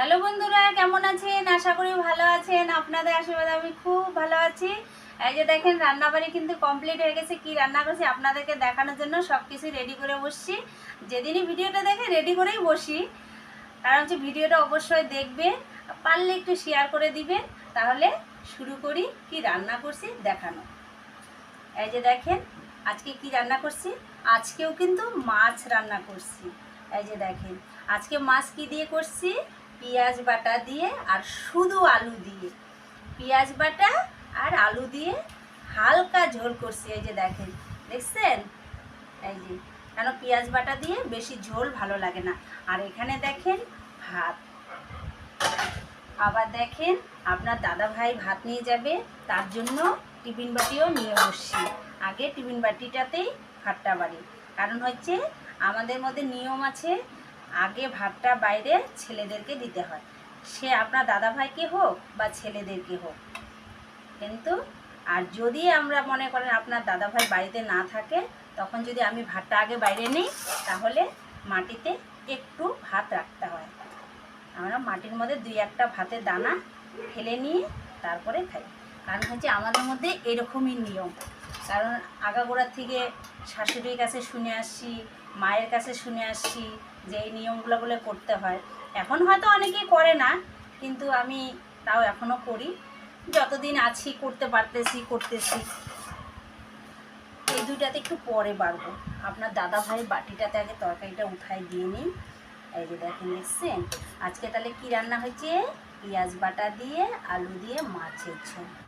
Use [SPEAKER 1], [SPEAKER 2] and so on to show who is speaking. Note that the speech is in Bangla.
[SPEAKER 1] হ্যালো বন্ধুরা, কেমন আছেন? আশা করি ভালো আছেন। আপনাদের আশীর্বাদে আমি খুব ভালো আছি। এই যে দেখেন, রান্নাবাড়ি কিন্তু কমপ্লিট হয়ে গেছে। কি রান্না করছি আপনাদেরকে দেখানোর জন্য সব কিছু রেডি করে বসছি। যেদিনই ভিডিওটা দেখে রেডি করেই বসি। কারণ হচ্ছে ভিডিওটা অবশ্যই দেখবে, পারলে একটু শেয়ার করে দিবেন তাহলে শুরু করি কি রান্না করছি দেখানো। এই যে দেখেন, আজকে কি রান্না করছি? আজকেও কিন্তু মাছ রান্না করছি। এই যে দেখেন, আজকে মাছ কি দিয়ে করছি? পেঁয়াজ বাটা দিয়ে আর শুধু আলু দিয়ে। পেঁয়াজ বাটা আর আলু দিয়ে হালকা ঝোল করছি, এই যে দেখেন, দেখছেন? এই যে, কেন পেঁয়াজ বাটা দিয়ে বেশি ঝোল ভালো লাগে না। আর এখানে দেখেন ভাত। আবার দেখেন আপনার দাদা ভাই ভাত নিয়ে যাবে, তার জন্য টিফিন বাটিও নিয়ে বসছি। আগে টিফিন বাটিটাতেই ভাতটা বাড়ি। কারণ হচ্ছে আমাদের মধ্যে নিয়ম আছে আগে ভাতটা বাইরে ছেলেদেরকে দিতে হয়। সে আপনার দাদা ভাইকে হোক বা ছেলেদেরকে হোক। কিন্তু আর যদি আমরা মনে করেন আপনার দাদা ভাই বাড়িতে না থাকে, তখন যদি আমি ভাতটা আগে বাইরে নিই, তাহলে মাটিতে একটু ভাত রাখতে হয়। আমরা মাটির মধ্যে দুই একটা ভাতের দানা ফেলে নিয়ে তারপরে খাই। কারণ হচ্ছে আমাদের মধ্যে এরকমই নিয়ম। কারণ আগাগোড়ার থেকে শাশুড়ির কাছে শুনে আসছি মায়ের কাছে শুনে আসছি যে এই নিয়মগুলো বলে করতে হয়। এখন হয়তো অনেকেই করে না, কিন্তু আমি তাও এখনও করি। যতদিন আছি, করতে পারতেছি, করতেছি। এই দুইটাতে একটু পরে বাড়বো। আপনার দাদা ভাই বাটিটাতে আগে তরকারিটা উঠাই দিয়ে নিই। এই যে দেখেন, দেখছেন? আজকে তাহলে কি রান্না হয়েছে? পেঁয়াজ বাটা দিয়ে, আলু দিয়ে, মাছের ঝোল।